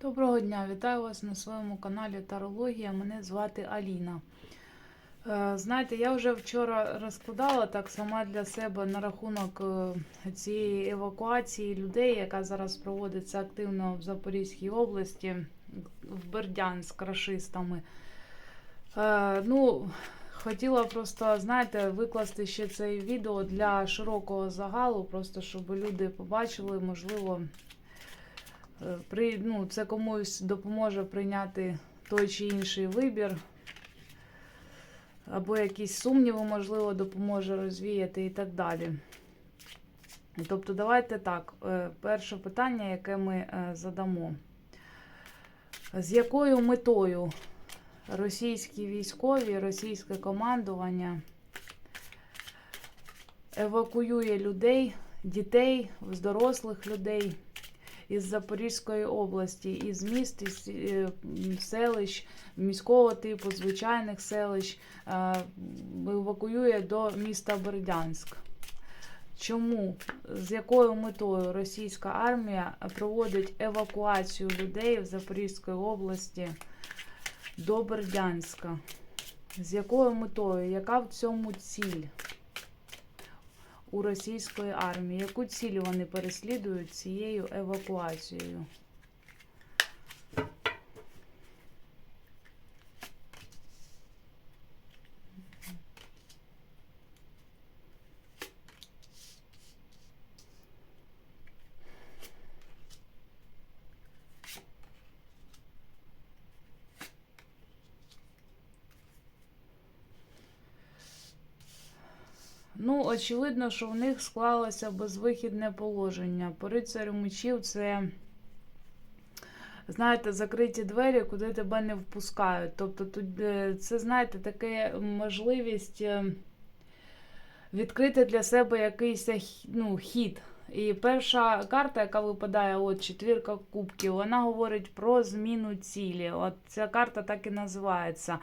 Доброго дня, вітаю вас на своєму каналі Тарологія. Мене звати Аліна. Е, Знаєте, я вже вчора розкладала так сама для себе на рахунок е, цієї евакуації людей, яка зараз проводиться активно в Запорізькій області, в Бердянськ рашистами. Е, Ну, хотіла просто, знаєте, викласти ще це відео для широкого загалу, просто щоб люди побачили, можливо. При, ну, це комусь допоможе прийняти той чи інший вибір, або якісь сумніви, можливо, допоможе розвіяти і так далі. Тобто, давайте так. е, Перше питання, яке ми е, задамо. З якою метою російські військові, російське командування евакуює людей, дітей, дорослих людей із Запорізької області, із міст, із е, селищ, міського типу, звичайних селищ, е, евакуює до міста Бердянськ. Чому, з якою метою російська армія проводить евакуацію людей в Запорізької області до Бердянська? З якою метою? Яка в цьому ціль? У російської армії. Яку ціль вони переслідують цією евакуацією? Ну, очевидно, що в них склалося безвихідне положення. По рицарю мечів це, знаєте, закриті двері, куди тебе не впускають. Тобто, е, це, знаєте, таке можливість е, відкрити для себе якийсь ну, хід. І перша карта, яка випадає, от четвірка кубків, вона говорить про зміну цілі. От ця карта так і називається.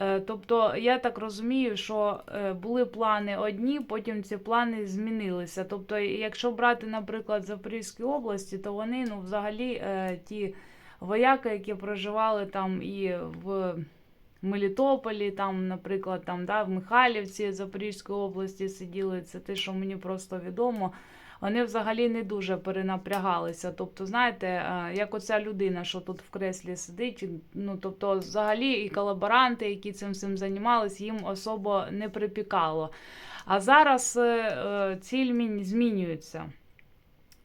Е, Тобто, я так розумію, що е, були плани одні, потім ці плани змінилися. Тобто, якщо брати, наприклад, Запорізькі області, то вони ну, взагалі е, ті вояки, які проживали там і в Мелітополі, там, наприклад, там, да, в Михайлівці Запорізької області сиділи, це те, що мені просто відомо. Вони взагалі не дуже перенапрягалися. Тобто, знаєте, е, як оця людина, що тут в креслі сидить, ну тобто, взагалі і колаборанти, які цим всім займалися, їм особо не припікало. А зараз е, е, ціль змінюється.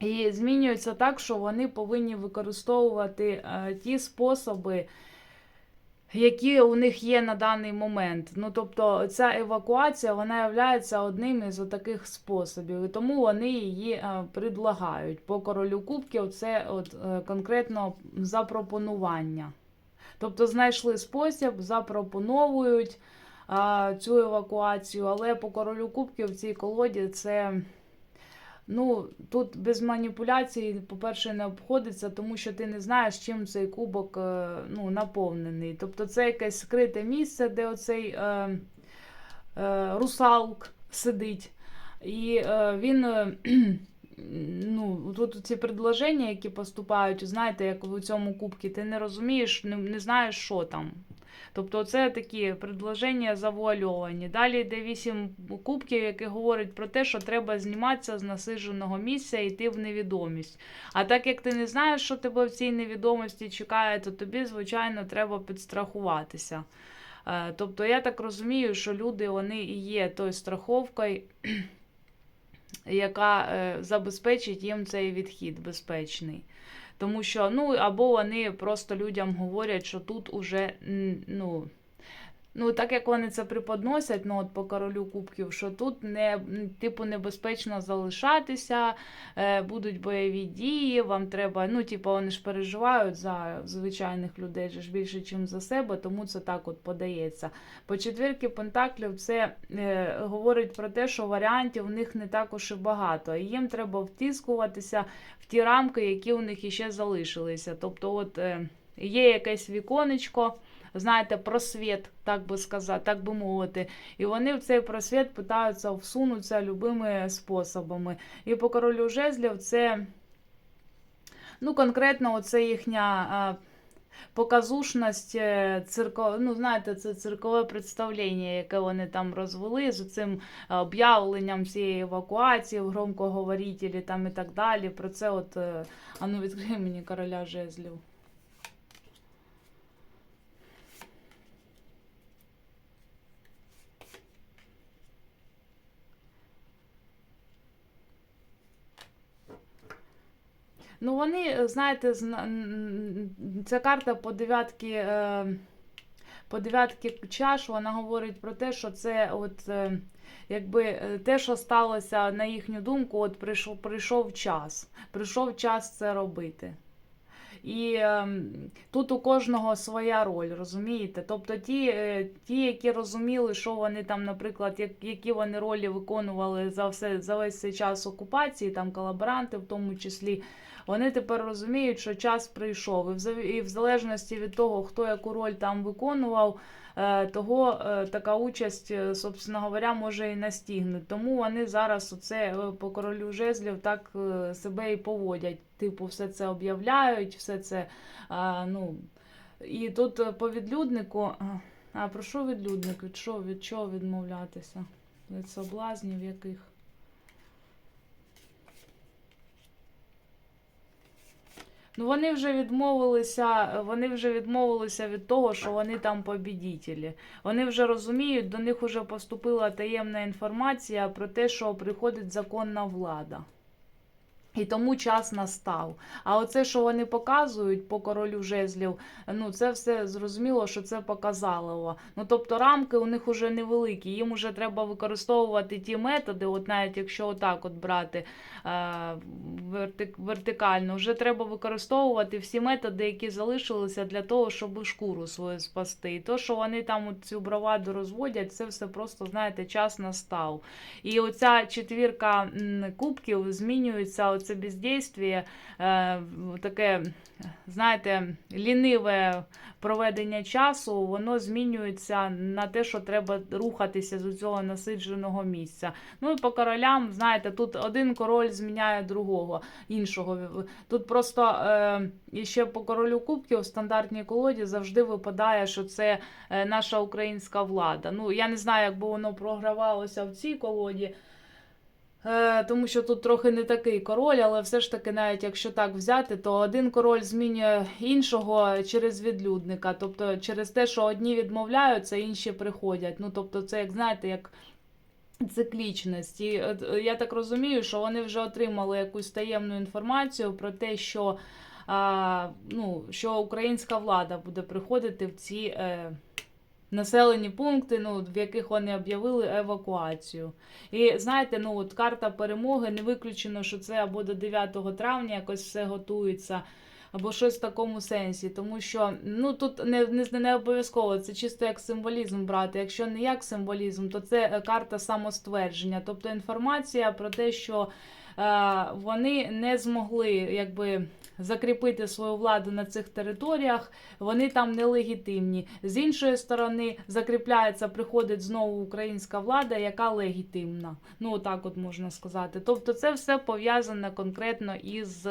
І змінюється так, що вони повинні використовувати ті способи, які у них є на даний момент. Ну, тобто, ця евакуація вона є одним із таких способів, і тому вони її е, предлагають. По королю кубків це от, е, конкретно запропонування. Тобто знайшли спосіб, запропоновують а, цю евакуацію, але по королю кубків в цій колоді це. Ну, тут без маніпуляцій, по-перше, не обходиться, тому що ти не знаєш, чим цей кубок е, ну, наповнений. Тобто це якесь скрите місце, де оцей е, е, русалк сидить. І е, він. е, Ну, тут ці предложення, які поступають, знаєте, як в цьому кубці, ти не розумієш, не, не знаєш, що там. Тобто, це такі предложення завуальовані. Далі йде вісім кубків, які говорять про те, що треба зніматися з насидженого місця і йти в невідомість. А так як ти не знаєш, що тебе в цій невідомості чекає, то тобі, звичайно, треба підстрахуватися. Е, Тобто, я так розумію, що люди вони і є тою страховкою, яка е, забезпечить їм цей відхід безпечний. Тому що, ну, або вони просто людям говорять, що тут уже, ну, ну, так як вони це преподносять, ну, от по королю кубків, що тут не, типу, небезпечно залишатися, е, будуть бойові дії, вам треба, ну, типу, вони ж переживають за звичайних людей ж більше, ніж за себе, тому це так от подається. По четвірки Пентаклів це е, говорить про те, що варіантів в них не також і багато. І їм треба втискуватися в ті рамки, які у них іще залишилися. Тобто, от е, є якесь віконечко, знаєте, просвіт, так би сказати, так би мовити. І вони в цей просвіт питаються всунутися любими способами. І по королю жезлів це. Ну, конкретно, оце їхня. е, Показушність е, цирко, ну, знаєте, це циркове представлення, яке вони там розвели з цим об'явленням цієї евакуації в громкоговорителі там і так далі. Про це от, е, а ну відкрий мені короля жезлів. Ну, вони, знаєте, ця карта по дев'ятки, е, по дев'ятки чаш, вона говорить про те, що це от, е, якби е, те, що сталося, на їхню думку, от прийшов, прийшов час. Прийшов час це робити. І е, тут у кожного своя роль, розумієте? Тобто ті, е, ті, які розуміли, що вони там, наприклад, як, які вони ролі виконували за все за весь цей час окупації, там колаборанти в тому числі, вони тепер розуміють, що час прийшов. І в, залежності від того, хто яку роль там виконував, е, того е, така участь, е, собственно говоря, може і настігнути. Тому вони зараз оце по королю жезлів так себе і поводять. Типу, все це об'являють, все це. ну, І тут по відлюднику. А про що відлюдник? Від що, від чого відмовлятися? Від соблазнів яких? Ну, вони вже відмовилися, вони вже відмовилися від того, що вони там побідітелі. Вони вже розуміють, до них вже поступила таємна інформація про те, що приходить законна влада. І тому час настав. А оце, що вони показують по королю жезлів, ну це все зрозуміло, що це показалово. Ну тобто рамки у них уже невеликі. Їм вже треба використовувати ті методи, от навіть якщо отак от брати е, вертик, вертикально, вже треба використовувати всі методи, які залишилися для того, щоб шкуру свою спасти. І то, що вони там цю браваду розводять, це все просто, знаєте, час настав. І оця четвірка кубків змінюється оце бездействие, е, таке, знаєте, ліниве проведення часу, воно змінюється на те, що треба рухатися з цього насидженого місця. Ну і по королям, знаєте, тут один король зміняє другого, іншого. Тут просто е, ще по королю кубків в стандартній колоді завжди випадає, що це е, наша українська влада. Ну, я не знаю, як би воно програвалося в цій колоді. Е, тому що тут трохи не такий король, але все ж таки, навіть якщо так взяти, то один король змінює іншого через відлюдника. Тобто через те, що одні відмовляються, інші приходять. Ну, тобто, це як знаєте, як циклічність. І е, я так розумію, що вони вже отримали якусь таємну інформацію про те, що, а, ну, що українська влада буде приходити в ці. Е, Населені пункти, ну, в яких вони об'явили евакуацію. І знаєте, ну от карта перемоги не виключено, що це або до 9 травня якось все готується, або щось в такому сенсі. Тому що ну тут не, не, не обов'язково, це чисто як символізм брати. Якщо не як символізм, то це е, карта самоствердження, тобто інформація про те, що вони не змогли якби. Закріпити свою владу на цих територіях, вони там нелегітимні. З іншої сторони, закріпляється, приходить знову українська влада, яка легітимна. Ну, отак от можна сказати. Тобто, це все пов'язане конкретно із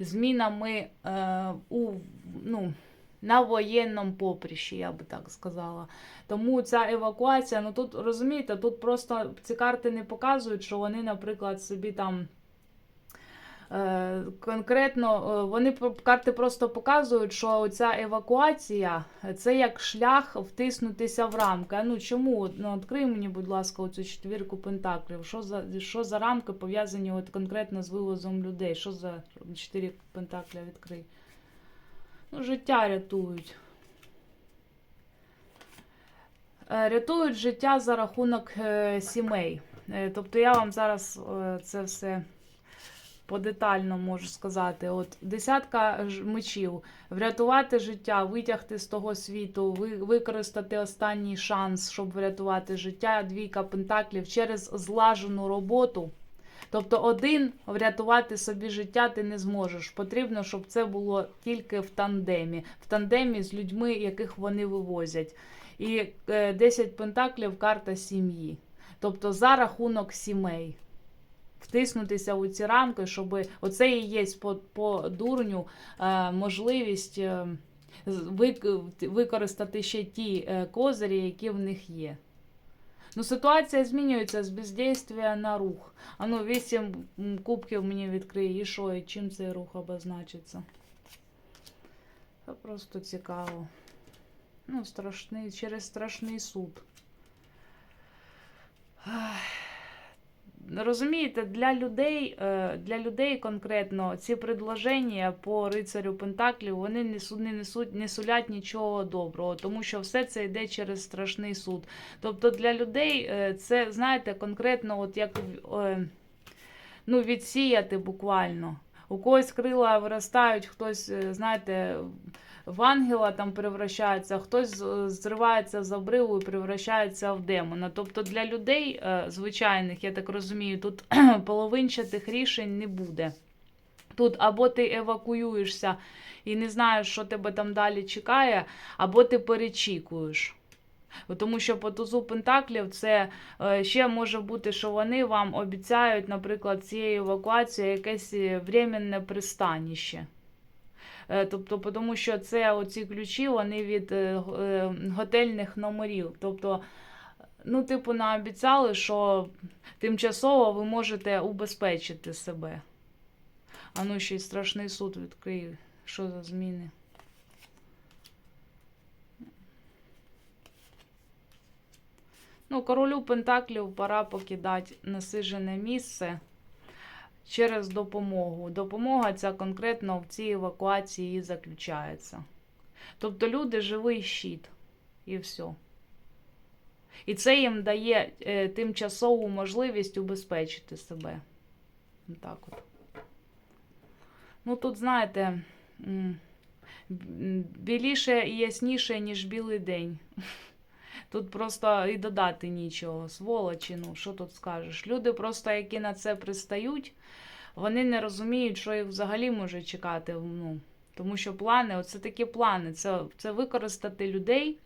змінами е, у ну. На воєнному поприщі, я би так сказала. Тому ця евакуація, ну тут розумієте, тут просто ці карти не показують, що вони, наприклад, собі там. Е, Конкретно е, вони карти просто показують, що ця евакуація це як шлях втиснутися в рамки. Ну чому? Ну, відкрий мені, будь ласка, оцю четвірку пентаклів. Що за що за рамки пов'язані от конкретно з вивозом людей? Що за чотири пентакля відкрий? Ну, життя рятують. Е, Рятують життя за рахунок сімей. Тобто я вам зараз це все подетально можу сказати. От десятка мечів, врятувати життя, витягти з того світу, ви- використати останній шанс, щоб врятувати життя. Двійка пентаклів через злажену роботу. Тобто один врятувати собі життя ти не зможеш. Потрібно, щоб це було тільки в тандемі, в тандемі з людьми, яких вони вивозять. І е, 10 пентаклів карта сім'ї. Тобто за рахунок сімей. Втиснутися у ці рамки, щоб оце і є по, по дурню е, можливість е, вик- використати ще ті е, козирі, які в них є. Ну, ситуація змінюється з бездействия на рух. А ну, вісім кубків мені відкриє, і що, і чим цей рух обозначиться? Це просто цікаво. Ну, страшний, через страшний суд. Розумієте, для людей, е, для людей конкретно ці предложення по рицарю Пентаклів вони несуть, не несуть, не сулять нічого доброго, тому що все це йде через страшний суд. Тобто для людей е, це, знаєте, конкретно, от як е, ну, відсіяти буквально. У когось крила виростають, хтось, знаєте, в ангела там превращається, хтось зривається з обриву і превращається в демона. Тобто для людей е, звичайних, я так розумію, тут половинчатих рішень не буде. Тут або ти евакуюєшся і не знаєш, що тебе там далі чекає, або ти перечікуєш. Тому що по тузу Пентаклів це е, ще може бути, що вони вам обіцяють, наприклад, цією евакуацією якесь е, временне пристаніще. Е, Тобто, тому що це оці ключі, вони від е, е, готельних номерів. Тобто, ну, типу, наобіцяли, що тимчасово ви можете убезпечити себе. А ну ще й страшний суд відкрию. Що за зміни? Ну, королю Пентаклів пора покидати насижене місце через допомогу. Допомога ця конкретно в цій евакуації і заключається. Тобто люди живий щит. І все. І це їм дає е, тимчасову можливість убезпечити себе. Так от. Ну тут, знаєте, біліше і ясніше, ніж білий день. Тут просто і додати нічого. Сволочі, ну що тут скажеш? Люди просто, які на це пристають, вони не розуміють, що їх взагалі може чекати. Ну, тому що плани, оце такі плани. Це, це використати людей.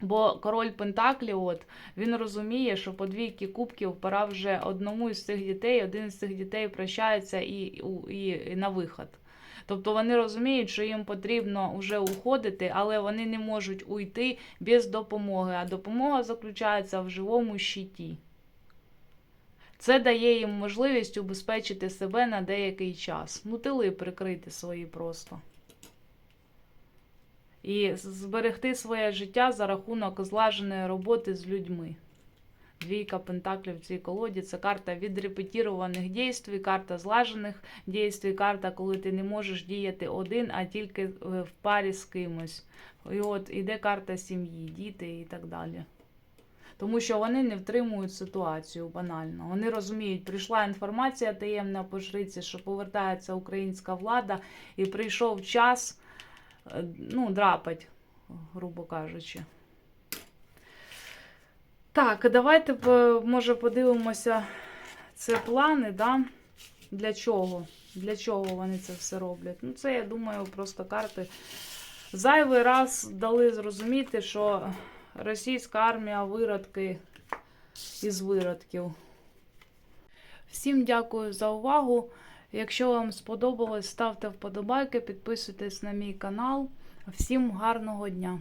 Бо король Пентаклів, от, він розуміє, що по двійки кубків пора вже одному із цих дітей, один із цих дітей прощається і, і, і на виход. Тобто вони розуміють, що їм потрібно вже уходити, але вони не можуть уйти без допомоги. А допомога заключається в живому щиті. Це дає їм можливість убезпечити себе на деякий час. Ну, тили прикрити свої просто. І зберегти своє життя за рахунок злаженої роботи з людьми. Двійка пентаклів в цій колоді це карта відрепетірованих дійствій, карта злажених дійствій, карта, коли ти не можеш діяти один, а тільки е, в парі з кимось. І от іде карта сім'ї, діти і так далі. Тому що вони не втримують ситуацію банально. Вони розуміють, прийшла інформація таємна по жриці, що повертається українська влада, і прийшов час е, ну, драпать, грубо кажучи. Так, давайте може подивимося. Це плани, да? Для чого? Для чого вони це все роблять? Ну, це, я думаю, просто карти. Зайвий раз дали зрозуміти, що російська армія виродки із виродків. Всім дякую за увагу. Якщо вам сподобалось, ставте вподобайки, підписуйтесь на мій канал. Всім гарного дня!